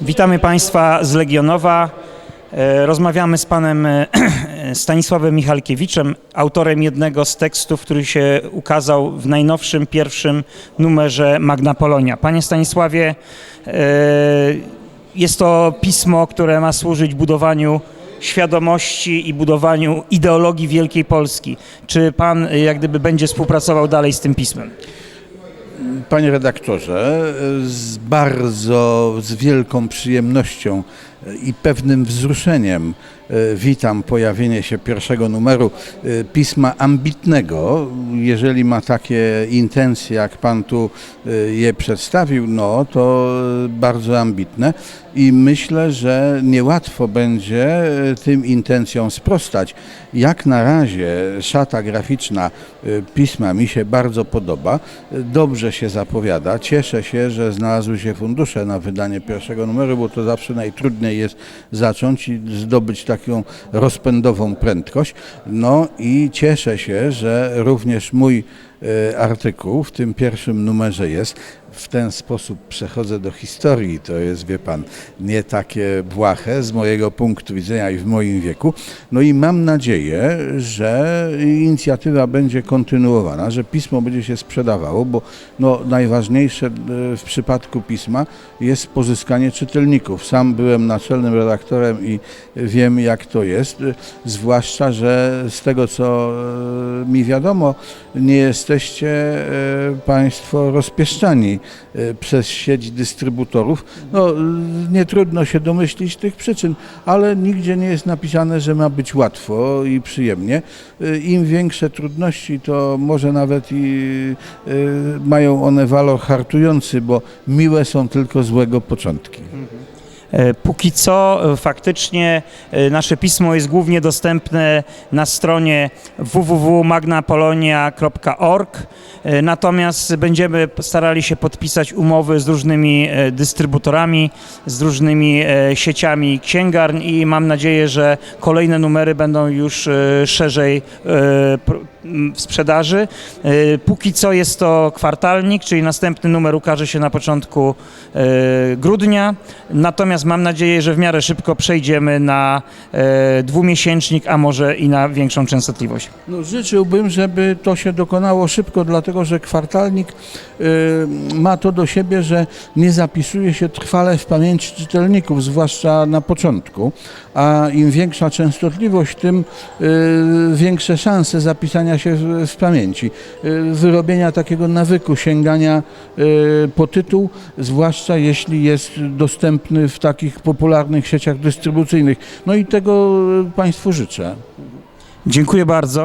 Witamy Państwa z Legionowa. E, Rozmawiamy z panem e, Stanisławem Michalkiewiczem, autorem jednego z tekstów, który się ukazał w najnowszym, pierwszym numerze Magna Polonia. Panie Stanisławie, e, jest to pismo, które ma służyć budowaniu świadomości i budowaniu ideologii Wielkiej Polski. Czy pan jak gdyby będzie współpracował dalej z tym pismem? Panie redaktorze, z bardzo, z wielką przyjemnością i pewnym wzruszeniem e, witam pojawienie się pierwszego numeru e, pisma ambitnego. Jeżeli ma takie intencje, jak Pan tu e, je przedstawił, no to bardzo ambitne i myślę, że niełatwo będzie tym intencjom sprostać. Jak na razie szata graficzna pisma mi się bardzo podoba, dobrze się zapowiada. Cieszę się, że znalazły się fundusze na wydanie pierwszego numeru, bo to zawsze najtrudniej jest zacząć i zdobyć taką rozpędową prędkość. No i cieszę się, że również mój artykuł w tym pierwszym numerze jest. W ten sposób przechodzę do historii. To jest, wie pan, nie takie błahe z mojego punktu widzenia i w moim wieku. No i mam nadzieję, że inicjatywa będzie kontynuowana, że pismo będzie się sprzedawało, bo no, najważniejsze e, w przypadku pisma jest pozyskanie czytelników. Sam byłem naczelnym redaktorem i wiem, jak to jest. E, Zwłaszcza, że z tego, co e, mi wiadomo, nie jesteście e, Państwo rozpieszczani e, przez sieć dystrybutorów. No, nie trudno się domyślić tych przyczyn, ale nigdzie nie jest napisane, że ma być łatwo i przyjemnie. E, Im większe trudności, to może nawet i mają one walor hartujący, bo miłe są tylko złego początki. E, Póki co e, faktycznie e, nasze pismo jest głównie dostępne na stronie www.magnapolonia.org. Natomiast będziemy starali się podpisać umowy z różnymi dystrybutorami, z różnymi sieciami księgarni i mam nadzieję, że kolejne numery będą już szerzej w sprzedaży. Póki co jest to kwartalnik, czyli następny numer ukaże się na początku grudnia. Natomiast mam nadzieję, że w miarę szybko przejdziemy na e, dwumiesięcznik, a może i na większą częstotliwość. No, życzyłbym, żeby to się dokonało szybko, dlatego że kwartalnik y, ma to do siebie, że nie zapisuje się trwale w pamięci czytelników, zwłaszcza na początku, a im większa częstotliwość, tym y, większe szanse zapisania się w, w pamięci, y, wyrobienia takiego nawyku sięgania po tytuł, zwłaszcza jeśli jest dostępny w takich popularnych sieciach dystrybucyjnych. No i tego y, Państwu życzę. Dziękuję bardzo.